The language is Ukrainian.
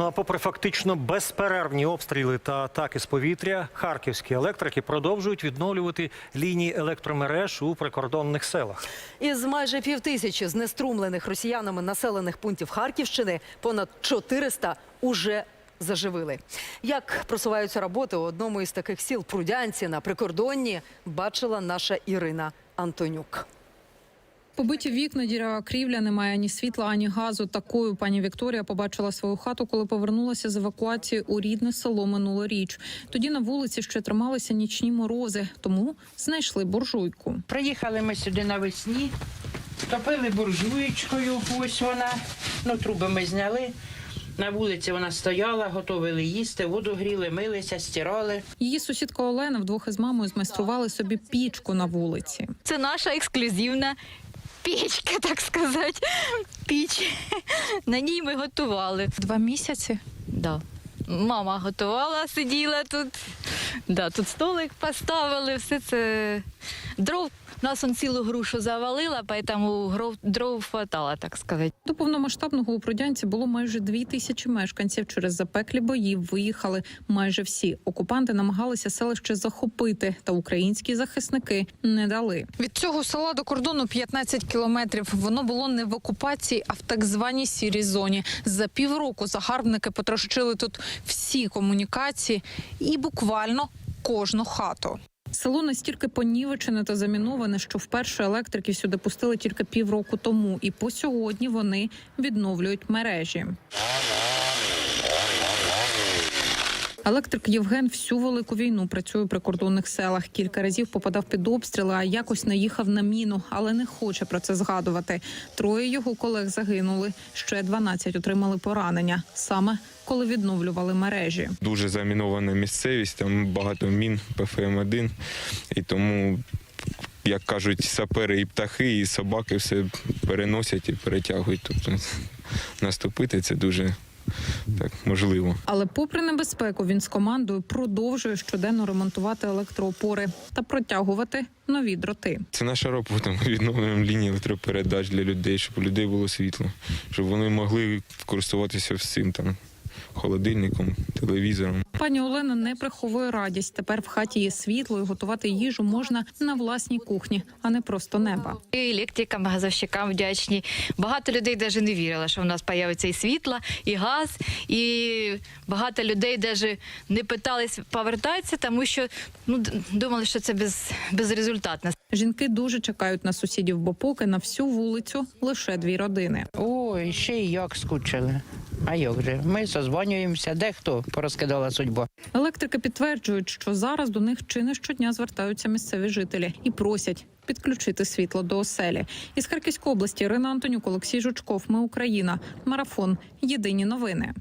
Ну а попри фактично безперервні обстріли та атаки з повітря, харківські електрики продовжують відновлювати лінії електромереж у прикордонних селах. Із майже півтисячі знеструмлених росіянами населених пунктів Харківщини понад 400 уже заживили. Як просуваються роботи у одному із таких сіл Прудянці на прикордонні, бачила наша Ірина Антонюк. Побиті вікна, дірява крівля, немає ані світла, ані газу. Такою пані Вікторія побачила свою хату, коли повернулася з евакуації у рідне село минулоріч. Тоді на вулиці ще трималися нічні морози, тому знайшли буржуйку. Приїхали ми сюди навесні, топили буржуєчкою, ось вона. Ну, труби ми зняли. На вулиці вона стояла, готували їсти, воду гріли, милися, стирали. Її сусідка Олена вдвох із мамою змайстрували собі пічку на вулиці. Це наша ексклюзивна печка, так сказати. Піч. На ній ми готували. Два місяці. Да. Мама готувала, сиділа тут. Да, тут столик поставили, все це дров. Нас он цілу грушу завалила, тому гров- дров хватало, так сказати. До повномасштабного у Прудянці було майже дві тисячі мешканців. Через запеклі бої виїхали майже всі. Окупанти намагалися селище захопити, та українські захисники не дали. Від цього села до кордону 15 кілометрів. Воно було не в окупації, а в так званій сірій зоні. За півроку загарбники потрощили тут всі комунікації і буквально кожну хату. Село настільки понівечене та заміноване, що вперше електрики сюди пустили тільки півроку тому, і по сьогодні вони відновлюють мережі. Електрик Євген всю велику війну працює у прикордонних селах. Кілька разів попадав під обстріли, а якось наїхав на міну, але не хоче про це згадувати. Троє його колег загинули. Ще 12 отримали поранення саме коли відновлювали мережі. дуже замінована місцевість, там багато мін ПФМ-1, і тому, як кажуть, сапери і птахи, і собаки все переносять і перетягують. Тобто наступити це дуже так можливо. Але, попри небезпеку, він з командою продовжує щоденно ремонтувати електроопори та протягувати нові дроти. Це наша робота. Ми відновлюємо лінії електропередач для людей, щоб у людей було світло, щоб вони могли користуватися всім там холодильником, телевізором. Пані Олена не приховує радість. Тепер в хаті є світло і готувати їжу можна на власній кухні, а не просто неба. І електрикам, газовщикам вдячні. Багато людей навіть не вірило, що в нас з'явиться і світло, і газ, і багато людей навіть не питались повертатися, тому що ну, думали, що це без, безрезультатно. Жінки дуже чекають на сусідів, бо поки на всю вулицю лише дві родини. Ой, ще й як скучили. А як же? Ми созвонюємося, дехто порозкидала судьба. Електрики підтверджують, що зараз до них чи не щодня звертаються місцеві жителі і просять підключити світло до оселі. Із Харківської області Ірина Антонюк, Олексій Жучков. Ми Україна. Марафон. Єдині новини.